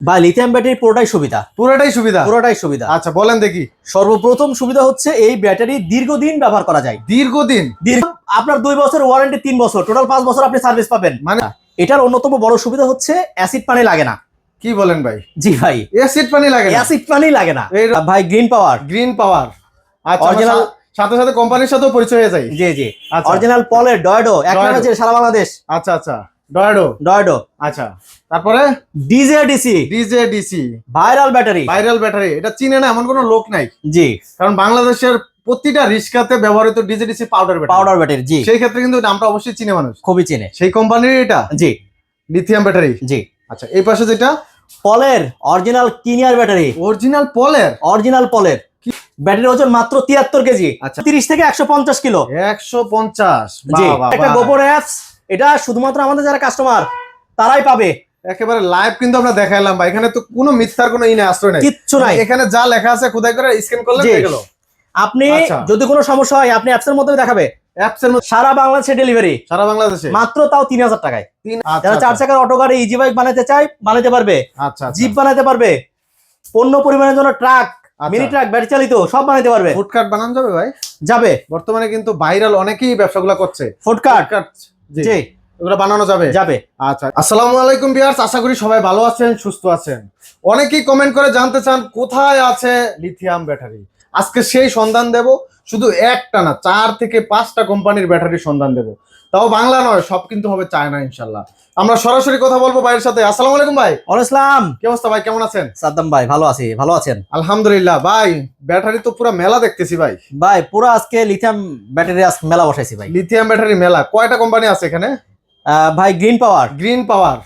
বা lithium battery পুরোটাই সুবিধা। পুরোটাই সুবিধা? পুরোটাই সুবিধা। আচ্ছা বলেন দেখি। সর্বপ্রথম সুবিধা হচ্ছে এই ব্যাটারি দীর্ঘদিন ব্যবহার করা যায়। দীর্ঘদিন? দীর্ঘ আপনার দুই বছর ওয়ারেন্টি তিন বছর টোটাল পাঁচ বছর আপনি সার্ভিস পাবেন। মানে? এটার অন্যতম বড় সুবিধা হচ্ছে অ্যাসিড পানি লাগে না। কি বলেন ভাই? জি ভাই। এসিড পানি লাগে না? অ্যাসিড পানি লাগে না। ভাই গ্রিন পাওয়ার গ্রিন পাওয়ার আচ্ছা সাথে সাথে কোম্পানির সাথেও পরিচয় হয়ে যায়। জি জি। অরিজিনাল পলের ডয়ডো এক সারা বাংলাদেশ। আচ্ছা আচ্ছা। ডয়েডো ডয়ডো আচ্ছা তারপরে? DJ DC DJ DC viral battery viral battery এটা চিনে না এমন কোনো লোক নাই। জি। কারণ বাংলাদেশের প্রতিটা রিক্সাতে ব্যবহৃত DJ DC powder battery powder battery জি। সেই ক্ষেত্রে কিন্তু নামটা অবশ্যই চিনে মানুষ। খুবই চেনে। সেই কোম্পানির এটা? জি। লিথিয়াম ব্যাটারি জি। আচ্ছা এই পাশে যেটা? পলের অরিজিনাল কিনিয়ার ব্যাটারি অরিজিনাল পলের? অরিজিনাল পলের? ব্যাটারির ওজন মাত্র তিয়াত্তর কেজি। আচ্ছা। তিরিশ থেকে একশো পঞ্চাশ কিলো। একশো পঞ্চাশ। জি। একটা গোপন অ্যাপস এটা শুধুমাত্র আমাদের যারা কাস্টমার তারাই পাবে। একেবারে লাইভ কিন্তু আমরা দেখাইলাম বা এখানে তো কোনো মিথ্যার কোনো ইনে আশ্রয় নাই। কিচ্ছু নাই। এখানে যা লেখা আছে খোদাই করে স্ক্যান করলে। হয়ে গেল। আপনি আচ্ছা। যদি কোনো সমস্যা হয় আপনি অ্যাপসের মধ্যে দেখাবে। অ্যাপস এর মধ্যে সারা বাংলাদেশে ডেলিভারি সারা বাংলাদেশে? মাত্র তাও তিন হাজার টাকায়। তিন যারা আচ্ছা চার চাকার অটো গাড়ি ইজি বাইক বানাতে চায় বানাতে পারবে। আচ্ছা জিপ বানাতে পারবে। পণ্য পরিমাণের জন্য ট্রাক আচ্ছা। মিনি ট্রাক ব্যাটারি চালিত সব বানাতে পারবে। ফুডকার্ট বানানো যাবে ভাই? যাবে। বর্তমানে কিন্তু ভাইরাল অনেকেই ব্যবসাগুলো করছে। ফুডকার্ট জি। এগুলো বানানো যাবে। যাবে। আচ্ছা আসসালামু আলাইকুম বিয়ার্স আশা করি সবাই ভালো আছেন সুস্থ আছেন। অনেকেই কমেন্ট করে জানতে চান কোথায় আছে লিথিয়াম ব্যাটারি আজকে সেই সন্ধান দেব শুধু একটা না চার থেকে পাঁচটা কোম্পানির ব্যাটারির সন্ধান দেব। তাও বাংলা নয় সব কিন্তু হবে চায়না ইনশাল্লাহ। আমরা সরাসরি কথা বলব ভাইয়ের সাথে। আসসালামু আলাইকুম ভাই। ইসলাম কি অবস্থা ভাই কেমন আছেন? সাদ্দাম ভাই ভালো আছি ভালো আছেন? আলহামদুলিল্লাহ। ভাই ব্যাটারি তো পুরো মেলা দেখতেছি ভাই। ভাই পুরো আজকে লিথিয়াম ব্যাটারি আজ মেলা বসাইছি ভাই। লিথিয়াম ব্যাটারি মেলা। কয়টা কোম্পানি আছে এখানে? আহ, ভাই গ্রিন পাওয়ার গ্রিন পাওয়ার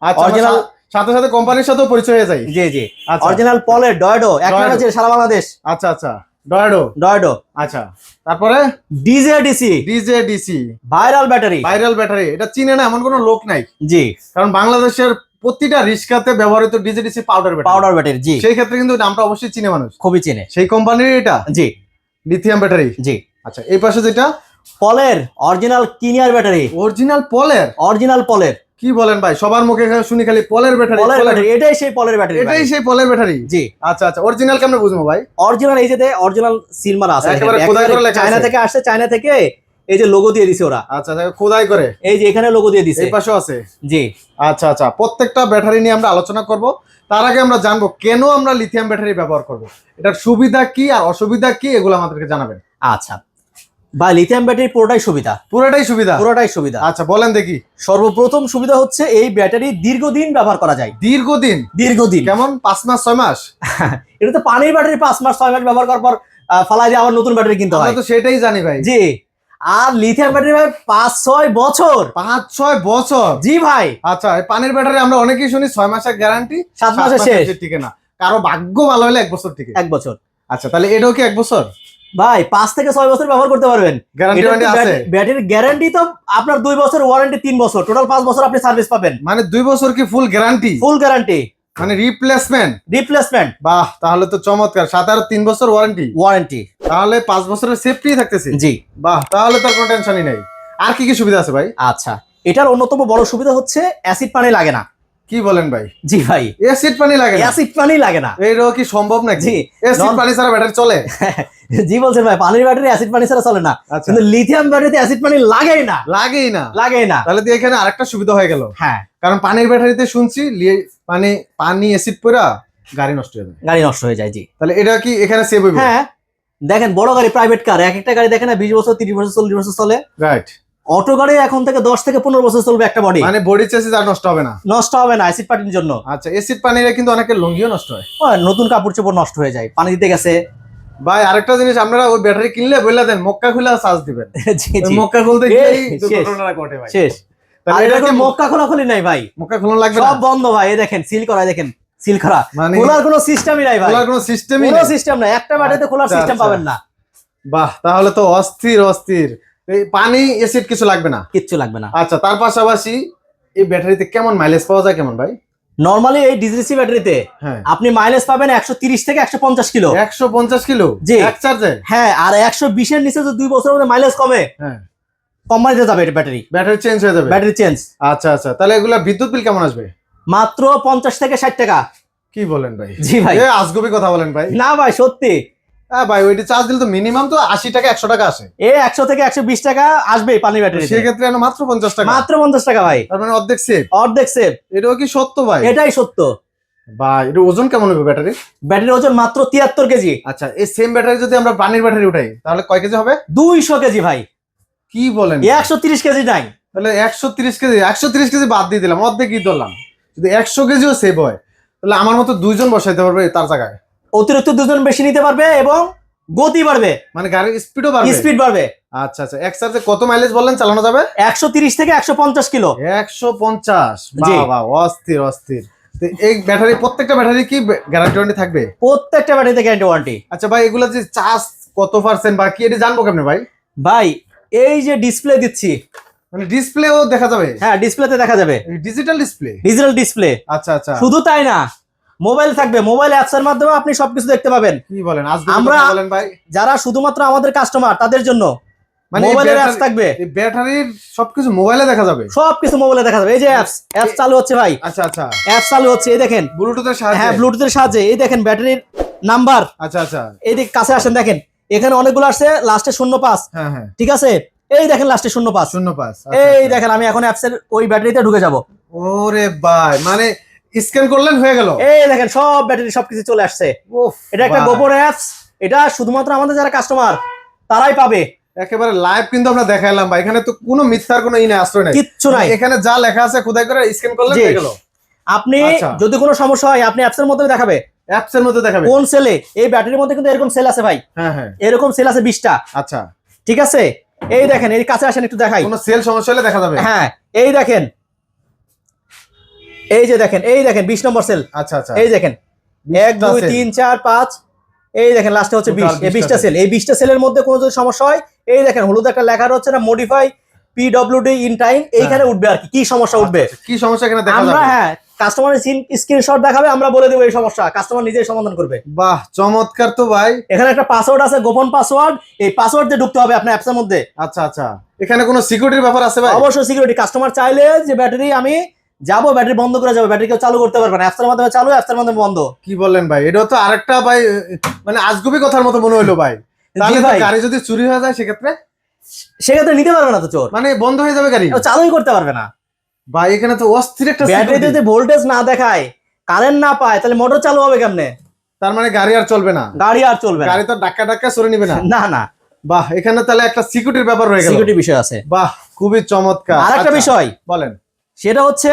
আচ্ছা সা- সাথে সাথে কোম্পানির সাথেও পরিচয় হয়ে যায়। জি জি। আচ্ছা। অরিজিনাল পলের ডয়ডো এক। আছে সারা বাংলাদেশ। আচ্ছা আচ্ছা। ডয়েডো ডয়ডো আচ্ছা। তারপরে? DJ DC DJ DC viral battery viral battery এটা চিনে না এমন কোনো লোক নাই। জি। কারণ বাংলাদেশের প্রতিটা রিস্কাতে ব্যবহৃত DJ DC powder battery powder battery জি। সেই ক্ষেত্রে কিন্তু নামটা অবশ্যই চিনে মানুষ। খুবই চেনে। সেই কোম্পানির এটা? জি। লিথিয়াম ব্যাটারি জি। আচ্ছা এই পাশে যেটা? পলের অরিজিনাল কিনিয়ার ব্যাটারি অরিজিনাল পলের অরিজিনাল পলের কি বলেন ভাই? সবার মুখে শুনি খালি পলের ব্যাটারি পলের পলের- ব্যাটারি এটাই সেই পলের ব্যাটারি এটাই সেই পলের ব্যাটারি? জি। আচ্ছা আচ্ছা অরিজিনাল কেমনে বুঝব ভাই? অরিজিনাল এই যে অরিজিনাল সিল মারা আছে চায়না থেকে আসছে চায়না থেকে এই যে লোগো দিয়ে দিছে ওরা। আচ্ছা আচ্ছা, খোদাই করে। এই যে এখানে লোগো দিয়ে দিছে। এই পাশেও আছে। জি। আচ্ছা আচ্ছা প্রত্যেকটা ব্যাটারি নিয়ে আমরা আলোচনা করব। তার আগে আমরা জানব কেন আমরা লিথিয়াম ব্যাটারি ব্যবহার করব। এটার সুবিধা কি আর অসুবিধা কি এগুলো আমাদেরকে জানাবেন। আচ্ছা। বা লিথিয়াম ব্যাটারি পুরোটাই সুবিধা। পুরোটাই সুবিধা? পুরোটাই সুবিধা। আচ্ছা বলেন দেখি। সর্বপ্রথম সুবিধা হচ্ছে এই ব্যাটারি দীর্ঘদিন ব্যবহার করা যায়। দীর্ঘদিন? দীর্ঘদিন। কেমন? পাঁচ মাস ছয় মাস? এটা তো পানির ব্যাটারি পাঁচ মাস ছয় মাস ব্যবহার করার পর ফালাই দিয়ে আবার নতুন ব্যাটারি কিনতে হয়। তো সেটাই জানি ভাই। জি। আর লিথিয়াম ব্যাটারি ভাই পাঁচ ছয় বছর। পাঁচ ছয় বছর? জি ভাই। আচ্ছা পানির ব্যাটারি আমরা অনেকেই শুনি ছয় মাসের গ্যারান্টি সাত মাসের শেষ। টিকে না। কারও ভাগ্য ভালো হলে এক বছর টিকে। এক বছর। আচ্ছা তাহলে এটাও কি এক বছর? ভাই পাঁচ থেকে ছয় বছর ব্যবহার করতে পারবেন। মানে ব্যাটারির গ্যারান্টি তো আপনার দুই বছর ওয়ারেন্টি তিন বছর। টোটাল পাঁচ বছর আপনি সার্ভিস পাবেন। মানে দুই বছর কি ফুল গ্যারান্টি ফুল গ্যারান্টি মানে রিপ্লেসমেন্ট রিপ্লেসমেন্ট বাহ তাহলে তো চমৎকার। সাত আর তিন বছর ওয়ারেন্টি ওয়ারেন্টি তাহলে পাঁচ বছরের সেফটি থাকতেছে? জি। বাহ তাহলে তো কোনো টেনশনই নাই। আর কি কি সুবিধা আছে ভাই? আচ্ছা এটার অন্যতম বড় সুবিধা হচ্ছে অ্যাসিড পানি লাগে না। কি বলেন ভাই? জি ভাই। এসিড পানি লাগে না। অ্যাসিড পানি লাগে না। এইটাও কি সম্ভব নাকি? জি Non- পানি ছাড়া ব্যাটারি চলে? জি বলছেন ভাই পানির ব্যাটারি অ্যাসিড পানি ছাড়া চলে না। আচ্ছা। কিন্তু লিথিয়াম ব্যাটারিতে অ্যাসিড পানি লাগেই না। লাগেই না। লাগেই না। তাহলে তো এখানে আরেকটা সুবিধা হয়ে গেল। হ্যাঁ। কারণ পানির ব্যাটারিতে শুনছি মানে পানি এসিড পড়া গাড়ি নষ্ট হয়ে যায়। গাড়ি নষ্ট হয়ে যায় জি। তাহলে এটা কি এখানে সেভ হবে হ্যাঁ। দেখেন বড় গাড়ি প্রাইভেট কার এক একটা গাড়ি দেখেন না বিশ বছর তিরিশ বছর চল্লিশ বছর চলে। রাইট অটো গাড়ি এখন থেকে দশ থেকে পনেরো বছর চলবে একটা বডি মানে বডি চেসিস আর নষ্ট হবে না। নষ্ট হবে না অ্যাসিড পানির জন্য। আচ্ছা এসিড পানিরে কিন্তু অনেকের লঙ্গিও নষ্ট হয়। নতুন কাপড় চোপড় নষ্ট হয়ে যায় পানি দিতে গেছে। ভাই আরেকটা জিনিস আপনারা ওই ব্যাটারি কিনলে বললে দেন মক্কা খুলে চার্জ দিবেন। মক্কা খুলতে। ঘটে ভাই। শেষ। আর এটা কি মক্কা খোলা খুলি নাই ভাই। মক্কা খোলা লাগবে সব বন্ধ ভাই এই দেখেন সিল করা দেখেন সিল করা। মানে খোলার কোনো সিস্টেমই নাই ভাই। খোলার কোনো সিস্টেমই কোনো সিস্টেম নাই। একটা ব্যাটারিতে খোলার আচ্ছা, সিস্টেম আচ্ছা। পাবেন না। বাহ তাহলে তো অস্থির অস্থির। পানি এসিড কিছু লাগবে না? কিচ্ছু লাগবে না। আচ্ছা তার পাশাপাশি এই ব্যাটারিতে কেমন মাইলেজ পাওয়া যায় কেমন ভাই? নরমালি এই ডিজিসি ব্যাটারিতে হ্যাঁ। আপনি মাইলেজ পাবেন একশো তিরিশ থেকে একশো পঞ্চাশ কিলো। একশো পঞ্চাশ কিলো? জি। এক চার্জে হ্যাঁ আর একশো বিশের নিচে যদি দুই বছরের মধ্যে মাইলেজ কমে হ্যাঁ। কোম্পানিতে যাবে এটা ব্যাটারি। ব্যাটারি চেঞ্জ হয়ে যাবে? ব্যাটারি চেঞ্জ আচ্ছা আচ্ছা। তাহলে এগুলা বিদ্যুৎ বিল কেমন আসবে? মাত্র পঞ্চাশ থেকে ষাট টাকা। কি বলেন ভাই? জি ভাই। আজগবি কথা বলেন ভাই। না ভাই সত্যি। হ্যাঁ ভাই ওইটি চার্জ দিলে তো মিনিমাম তো আশি টাকা একশো টাকা আসে। এ একশো থেকে একশো বিশ টাকা আসবে পানি ব্যাটারি সেক্ষেত্রে মাত্র পঞ্চাশ টাকা। মাত্র পঞ্চাশ টাকা ভাই। তার মানে অর্ধেক সেভ অর্ধেক সেভ এটাও কি সত্য ভাই? এটাই সত্য। ভাই এটা ওজন কেমন হবে ব্যাটারি ব্যাটারির ওজন মাত্র তিয়াত্তর কেজি। আচ্ছা এই সেম ব্যাটারি যদি আমরা পানির ব্যাটারি উঠাই তাহলে কয় কেজি হবে? দুইশো কেজি ভাই। কি বলেন? একশো তিরিশ কেজি নাই। তাহলে একশো তিরিশ কেজি একশো তিরিশ কেজি বাদ দিয়ে দিলাম অর্ধেক কি ধরলাম। যদি একশো কেজিও সেভ হয় তাহলে আমার মতো দুইজন বসাইতে পারবে তার জায়গায়। অতিরিক্ত দুজন বেশি নিতে পারবে এবং গতি বাড়বে। মানে গাড়ির স্পিডও বাড়বে। স্পিড বাড়বে। আচ্ছা আচ্ছা। এক চার্জে কত মাইলেজ বললেন? চালানো যাবে? একশো তিরিশ থেকে একশো পঞ্চাশ কিলো। একশো পঞ্চাশ। জি। বাবা অস্থির অস্থির। তো এই ব্যাটারি প্রত্যেকটা ব্যাটারি কি গ্যারান্টি ওয়ারেন্টি থাকবে? প্রত্যেকটা ব্যাটারিতে গ্যারান্টি ওয়ারেন্টি আচ্ছা ভাই এগুলো যে চার্জ কত পার্সেন্ট বা কি এটা জানব কেমনে ভাই? ভাই এই যে ডিসপ্লে দিচ্ছি। মানে ডিসপ্লেও দেখা যাবে? হ্যাঁ ডিসপ্লেতে দেখা যাবে। ডিজিটাল ডিসপ্লে ডিজিটাল ডিসপ্লে আচ্ছা আচ্ছা। শুধু তাই না মোবাইল থাকবে মোবাইল অ্যাপস এর মাধ্যমে আপনি সবকিছু দেখতে পাবেন। কি বলেন? আজ আমরা- বলেন ভাই। যারা শুধুমাত্র আমাদের কাস্টমার তাদের জন্য মানে মোবাইলের অ্যাপস থাকবে। ব্যাটারির সবকিছু মোবাইলে দেখা যাবে? সবকিছু মোবাইলে দেখা যাবে। এই যে অ্যাপস অ্যাপস চালু হচ্ছে ভাই। আচ্ছা আচ্ছা। অ্যাপস চালু হচ্ছে এই দেখেন। ব্লুটুথের সাহায্যে। হ্যাঁ ব্লুটুথের সাহায্যে। এই দেখেন ব্যাটারির নাম্বার আচ্ছা আচ্ছা। এই দিক কাছে আসেন দেখেন। এখানে অনেকগুলো আসছে লাস্টে শূন্য পাঁচ। হ্যাঁ হ্যাঁ। ঠিক আছে? এই দেখেন লাস্টে শূন্য পাঁচ। শূন্য পাঁচ। আচ্ছা, এই আচ্ছা। দেখেন আমি এখন অ্যাপসের ওই ব্যাটারিতে ঢুকে যাব। ওরে ভাই মানে স্ক্যান করলেন হয়ে গেল। এই দেখেন সব ব্যাটারি সবকিছু চলে আসছে। এটা একটা। গোপন অ্যাপস এটা শুধুমাত্র আমাদের যারা কাস্টমার তারাই পাবে। একেবারে লাইভ কিন্তু আমরা দেখাইলাম ভাই। এখানে তো কোনো মিথ্যার কোনো ই নাই আশ্রয় নাই। কিচ্ছু নাই। এখানে যা লেখা আছে খোদাই করে স্ক্যান করলে হয়ে গেল। আপনি আচ্ছা। যদি কোনো সমস্যা হয় আপনি অ্যাপসের মধ্যে দেখাবে। অ্যাপসের মধ্যে দেখাবে। কোন সেলে এই ব্যাটারির মধ্যে কিন্তু এরকম সেল আছে ভাই। হ্যাঁ হ্যাঁ। এরকম সেল আছে বিশটা। আচ্ছা। ঠিক আছে? এই দেখেন এই কাছে আসেন একটু দেখাই। কোনো সেল সমস্যা হলে দেখা যাবে। হ্যাঁ এই দেখেন এই যে দেখেন এই দেখেন বিশ নম্বর সেল আচ্ছা আচ্ছা। এই দেখেন এক দুই তিন চার পাঁচ। এই দেখেন লাস্টে হচ্ছে বিশ। এই 20টা বিশটা সেল এই বিশটা সেলের মধ্যে কোনো যদি সমস্যা হয় এই দেখেন হলুদ একটা লেখা রয়েছে না মডিফাই পিডব্লিউডি ইন টাইম এইখানে উঠবে আর কি কি সমস্যা উঠবে? আচ্ছা, কি সমস্যা এখানে দেখা আমরা হ্যাঁ কাস্টমারের স্ক্রিনশট দেখাবে আমরা বলে দেবো এই সমস্যা। কাস্টমার নিজেই সমাধান করবে। বাহ চমৎকার তো ভাই। এখানে একটা পাসওয়ার্ড আছে গোপন পাসওয়ার্ড এই পাসওয়ার্ড দিয়ে ঢুকতে হবে আপনার অ্যাপসের মধ্যে। আচ্ছা আচ্ছা। এখানে কোনো সিকিউরিটির ব্যাপার আছে ভাই? অবশ্যই সিকিউরিটি কাস্টমার চাইলে যে ব্যাটারি আমি যাব ব্যাটারি বন্ধ করে যাব ব্যাটারি কেউ চালু করতে পারবে না। অ্যাপসের মাধ্যমে চালু অ্যাপসের মাধ্যমে বন্ধ। কি বললেন ভাই? এটা তো আরেকটা ভাই মানে আজগুবি কথার মতো মনে হইল ভাই। তাহলে ভাই। গাড়ি যদি চুরি হয়ে যায় সেক্ষেত্রে? সেক্ষেত্রে নিতে পারবে না তো চোর। মানে বন্ধ হয়ে যাবে গাড়ি? চালুই করতে পারবে না। ভাই এখানে তো অস্থির একটা ব্যাটারি যদি ভোল্টেজ না দেখায় কারেন্ট না পায় তাহলে মোটর চালু হবে কেমনে? তার মানে গাড়ি আর চলবে না। গাড়ি আর চলবে না। গাড়ি তো ডাক্কা ডাক্কা সরে নিবে না। না না। বাহ এখানে তাহলে একটা সিকিউরিটির ব্যাপার রয়ে গেল। সিকিউরিটি বিষয় আছে। বাহ খুবই চমৎকার। আর একটা আচ্ছা, বিষয়। বলেন। সেটা হচ্ছে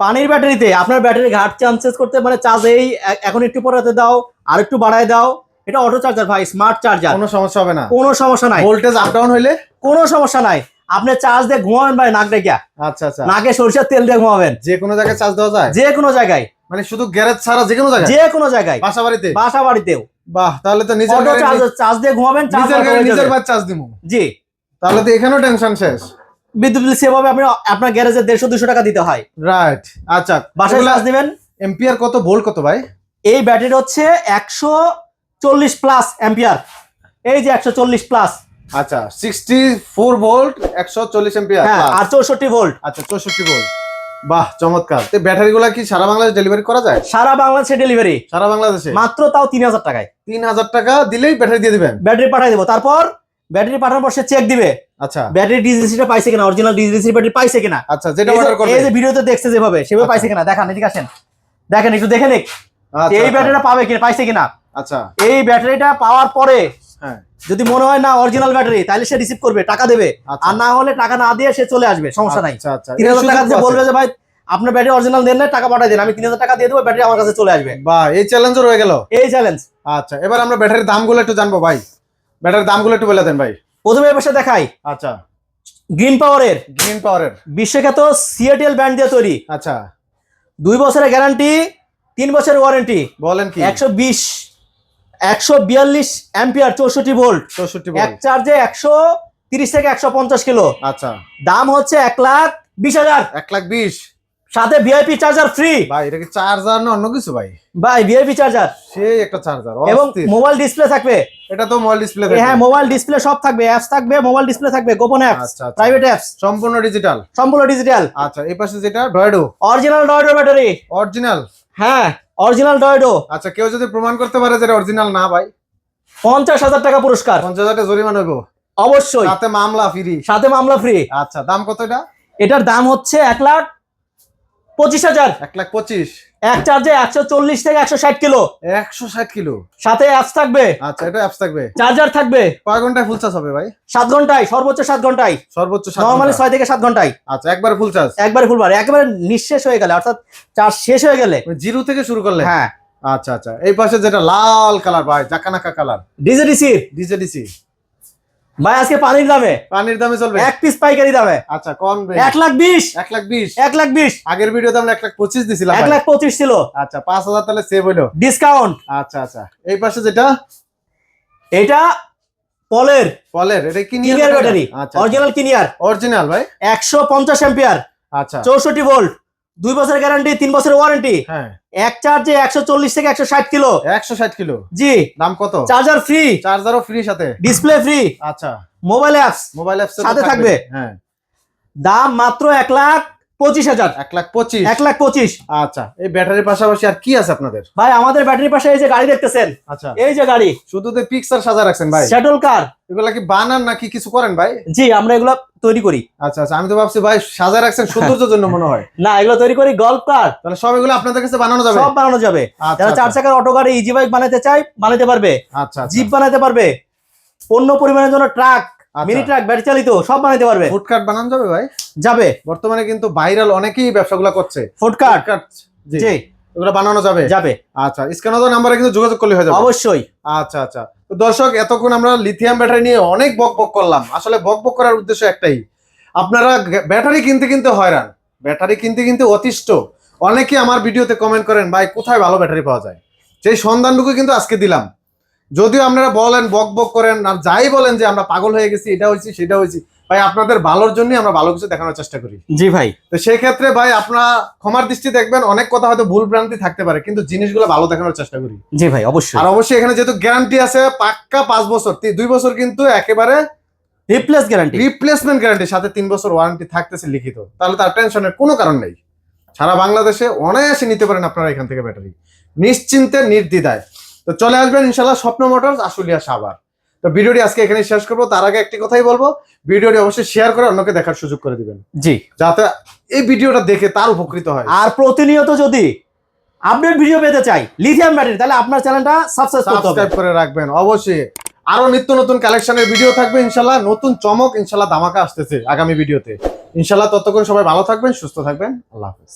পানির ব্যাটারিতে আপনার ব্যাটারি ঘাট চান্সেস করতে মানে চার্জ এই এখন একটু পরে দাও আর একটু বাড়ায় দাও। এটা অটো চার্জার ভাই স্মার্ট চার্জার কোনো সমস্যা হবে না। কোনো সমস্যা নাই। ভোল্টেজ আপ ডাউন হইলে? কোনো সমস্যা নাই। আপনি চার্জ দিয়ে ঘুমাবেন ভাই নাক ডেকে। আচ্ছা আচ্ছা। নাকে সরিষার তেল দিয়ে ঘুমাবেন। যে কোনো জায়গায় চার্জ দেওয়া যায়? যে কোনো জায়গায়। মানে শুধু গ্যারেজ ছাড়া যে কোনো জায়গায়? যে কোনো জায়গায়। বাসা বাড়িতে বাসা বাড়িতেও বাহ তাহলে তো নিজের চার্জ দিয়ে ঘুমাবেন নিজের গাড়ি নিজের চার্জ দিমু জি। তাহলে তো এখানেও টেনশন শেষ। বিদ্যুৎ বিল সেভাবে আপনি আপনার গ্যারেজে দেড়শো দুশো টাকা দিতে হয়। রাইট আচ্ছা বাসায় চার্জ দিবেন। এম্পিয়ার কত ভোল্ট কত ভাই? এই ব্যাটারি হচ্ছে একশো চল্লিশ প্লাস অ্যাম্পিয়ার এই যে একশো চল্লিশ প্লাস আচ্ছা সিক্সটি ফোর ভোল্ট একশো চল্লিশ এম্পিয়ার হ্যাঁ আর চৌষট্টি ভোল্ট আচ্ছা চৌষট্টি ভোল্ট বাহ চমৎকার। তো ব্যাটারি গুলা কি সারা বাংলাদেশ ডেলিভারি করা যায়? সারা বাংলাদেশে ডেলিভারি সারা বাংলাদেশে? মাত্র তাও তিন হাজার টাকায়। তিন হাজার টাকা দিলেই ব্যাটারি দিয়ে দিবেন। ব্যাটারি পাঠিয়ে দেবো। তারপর ব্যাটারি পাঠানোর পর সে চেক দিবে। আচ্ছা। ব্যাটারি ডিজিসিটা পাইছে কিনা? অরিজিনাল ডিজিসি ব্যাটারি পাইছে কিনা? আচ্ছা যেটা অর্ডার করবে। এই যে ভিডিওতে দেখছে যেভাবে সেভাবে আচ্ছা। পাইছে কিনা? দেখান এদিকে আসেন। দেখেন একটু দেখে নিক। আচ্ছা, এই আচ্ছা, ব্যাটারিটা পাবে কিনা পাইছে কিনা? আচ্ছা। এই ব্যাটারিটা পাওয়ার পরে হ্যাঁ। যদি মনে হয় না অরিজিনাল ব্যাটারি তাহলে সে রিসিভ করবে টাকা দেবে। আচ্ছা। আর না হলে টাকা না দিয়ে সে চলে আসবে সমস্যা নাই। আচ্ছা আচ্ছা। তিন হাজার টাকা দিয়ে বলবে যে ভাই আপনার ব্যাটারি অরিজিনাল দেন না টাকা পাঠিয়ে দেন আমি তিন হাজার টাকা দিয়ে দেবো ব্যাটারি আমার কাছে চলে আসবে। বা এই চ্যালেঞ্জও রয়ে গেল। এই চ্যালেঞ্জ আচ্ছা এবার আমরা ব্যাটারির দামগুলো একটু জানব ভাই। ব্যাটারির দামগুলো একটু বলে দেন ভাই। প্রথমে এবার দেখাই। আচ্ছা। গ্রিন পাওয়ারের গ্রিন পাওয়ারের বিশ্বখ্যাত সিএটিএল ব্র্যান্ড দিয়ে তৈরি। আচ্ছা। দুই বছরের গ্যারান্টি তিন বছরের ওয়ারেন্টি বলেন কি? একশো বিশ একশো বিয়াল্লিশ অ্যাম্পিয়ার চৌষট্টি ভোল্ট চৌষট্টি এক চার্জে একশো তিরিশ থেকে একশো পঞ্চাশ কিলো আচ্ছা। দাম হচ্ছে এক লাখ বিশ হাজার। এক লাখ বিশ। সাথে ভিআইপি চার্জার ফ্রি ভাই এটা কি চার্জার না অন্য কিছু ভাই? ভাই ভিআইপি চার্জার সেই একটা চার্জার এবং মোবাইল ডিসপ্লে থাকবে। এটা তো মোবাইল ডিসপ্লে থাকবে হ্যাঁ মোবাইল ডিসপ্লে সব থাকবে অ্যাপস থাকবে মোবাইল ডিসপ্লে থাকবে গোপন অ্যাপস। প্রাইভেট অ্যাপস সম্পূর্ণ ডিজিটাল সম্পূর্ণ ডিজিটাল আচ্ছা এই পাশে যেটা ডয়েডো অরিজিনাল ডয়ডো ব্যাটারি অরিজিনাল হ্যাঁ অরিজিনাল ডয়ডো আচ্ছা কেউ যদি প্রমাণ করতে পারে যে এটা অরিজিনাল না ভাই? পঞ্চাশ হাজার টাকা পুরস্কার। পঞ্চাশ হাজার টাকা জরিমানা হইব। অবশ্যই। সাথে মামলা ফ্রি সাথে মামলা ফ্রি আচ্ছা দাম কত এটা? এটার দাম হচ্ছে এক লাখ পঁচিশ হাজার। এক লাখ পঁচিশ। এক চার্জে একশো চল্লিশ থেকে একশো ষাট কিলো। একশো ষাট কিলো। সাথে অ্যাপস থাকবে। আচ্ছা এটা অ্যাপস থাকবে। চার্জার থাকবে। কয় ঘন্টায় ফুল চার্জ হবে ভাই? সাত ঘন্টায় সর্বোচ্চ সাত ঘন্টায়। সর্বোচ্চ নর্মালি ছয় থেকে সাত ঘন্টায়। আচ্ছা একবার ফুল চার্জ একবারে ফুলবার একবারে নিঃশেষ হয়ে গেলে অর্থাৎ চার্জ শেষ হয়ে গেলে। জিরো থেকে শুরু করলে? হ্যাঁ। আচ্ছা আচ্ছা। এই পাশে যেটা লাল কালার ভাই জাকানাকা কালার ডিজেডিসি ডিজেডিসি ভাই আজকে পানির দামে। পানির দামে চলবে? এক পিস পাইকারি দামে। আচ্ছা কম এক লাখ বিশ। এক লাখ বিশ? এক লাখ বিশ। আগের ভিডিওতে আমরা এক লাখ পঁচিশ দিছিলাম এক লাখ পঁচিশ ছিল। আচ্ছা পাঁচ হাজার তাহলে সেভ হইল। ডিসকাউন্ট আচ্ছা আচ্ছা। এই পাশে যেটা? এটা পলের। পলের এটা কি কিনিয়ার ব্যাটারি আচ্ছা অরিজিনাল কিনিয়ার অরিজিনাল ভাই। একশো পঞ্চাশ এম্পিয়ার আচ্ছা। চৌষট্টি ভোল্ট দুই বছরের গ্যারান্টি তিন বছরের ওয়ারেন্টি হ্যাঁ। এক চার্জে একশো চল্লিশ থেকে একশো ষাট কিলো। একশো ষাট কিলো। জি। দাম কত? চার্জার ফ্রি চার্জারও ফ্রি সাথে? ডিসপ্লে ফ্রি আচ্ছা। মোবাইল অ্যাপস মোবাইল অ্যাপস সাথে থাকবে। হ্যাঁ। দাম মাত্র এক লাখ পঁচিশ হাজার। এক লাখ পঁচিশ। এক লাখ পঁচিশ। আচ্ছা এই ব্যাটারির পাশাপাশি আর কি আছে আপনাদের? ভাই আমাদের ব্যাটারির পাশে এই যে গাড়ি দেখতেছেন আচ্ছা। এই যে গাড়ি। শুধু তো পিকচার সাজা রাখছেন ভাই। শ্যাটল কার এগুলা কি বানান নাকি কিছু করেন ভাই? জি আমরা এগুলো তৈরি করি। আচ্ছা আচ্ছা আমি তো ভাবছি ভাই সাজা রাখছেন সৌন্দর্যের জন্য মনে হয়। না এগুলো তৈরি করি গল্ফ কার তাহলে সব এগুলো আপনাদের কাছে বানানো যাবে? সব বানানো যাবে। আচ্ছা যারা চার আচ্ছা চাকার অটো গাড়ি ইজি বাইক বানাতে চায় বানাতে পারবে। আচ্ছা জিপ বানাতে পারবে। পণ্য পরিমাণের জন্য ট্রাক আচ্ছা। মিনি ট্রাক ব্যাটারি চালিত সব বানাতে পারবে। ফুডকার্ট বানানো যাবে ভাই? যাবে। বর্তমানে কিন্তু ভাইরাল অনেকেই ব্যবসাগুলো করছে। ফুডকার্ট জি। জি। এগুলো বানানো যাবে? যাবে। আচ্ছা স্ক্যানার নাম্বারে কিন্তু যোগাযোগ করলে হয়ে যাবে। অবশ্যই। আচ্ছা আচ্ছা। তো দর্শক এতক্ষণ আমরা লিথিয়াম ব্যাটারি নিয়ে অনেক বক বক করলাম। আসলে বক বক করার উদ্দেশ্য একটাই। আপনারা ব্যাটারি কিনতে কিনতে হয়রান। ব্যাটারি কিনতে কিনতে অতিষ্ঠ। অনেকে আমার ভিডিওতে কমেন্ট করেন ভাই কোথায় ভালো ব্যাটারি পাওয়া যায়? সেই সন্ধানটুকু কিন্তু আজকে দিলাম। যদিও আপনারা বলেন বক বক করেন আর যাই বলেন যে আমরা পাগল হয়ে গেছি এটা হয়েছি সেটা হয়েছি ভাই আপনাদের ভালোর জন্য আমরা ভালো কিছু দেখানোর চেষ্টা করি। জি ভাই। তো সেই ক্ষেত্রে ভাই আপনারা ক্ষমার দৃষ্টি দেখবেন অনেক কথা হয়তো ভুল ভ্রান্তি থাকতে পারে কিন্তু জিনিসগুলো ভালো দেখানোর চেষ্টা করি। জি ভাই অবশ্যই। আর অবশ্যই এখানে যেহেতু গ্যারান্টি আছে পাক্কা পাঁচ বছর দুই বছর কিন্তু একেবারে রিপ্লেস গ্যারান্টি রিপ্লেসমেন্ট গ্যারান্টি সাথে তিন বছর ওয়ারেন্টি থাকতেছে লিখিত। তাহলে তার টেনশনের কোনো কারণ নেই। সারা বাংলাদেশে অনায়াসে নিতে পারেন আপনারা এখান থেকে ব্যাটারি নিশ্চিন্তে নির্দ্বিধায়। তো চলে আসবেন ইনশাল্লাহ স্বপ্ন মোটরস আশুলিয়া সাবার তো ভিডিওটি আজকে এখানে শেষ করব। তার আগে একটি কথাই বলব ভিডিওটি অবশ্যই শেয়ার করে অন্যকে দেখার সুযোগ করে দিবেন। জি। যাতে এই ভিডিওটা দেখে তার উপকৃত হয়। আর প্রতিনিয়ত যদি আপডেট ভিডিও পেতে চাই লিথিয়াম ব্যাটারি তাহলে আপনার চ্যানেলটা সাবস্ক্রাইব করে রাখবেন অবশ্যই। আরও নিত্য নতুন কালেকশনের ভিডিও থাকবে ইনশাল্লাহ নতুন চমক ইনশাল্লাহ ধামাকা আসতেছে আগামী ভিডিওতে ইনশাল্লাহ ততক্ষণ সবাই ভালো থাকবেন সুস্থ থাকবেন। আল্লাহ হাফেজ।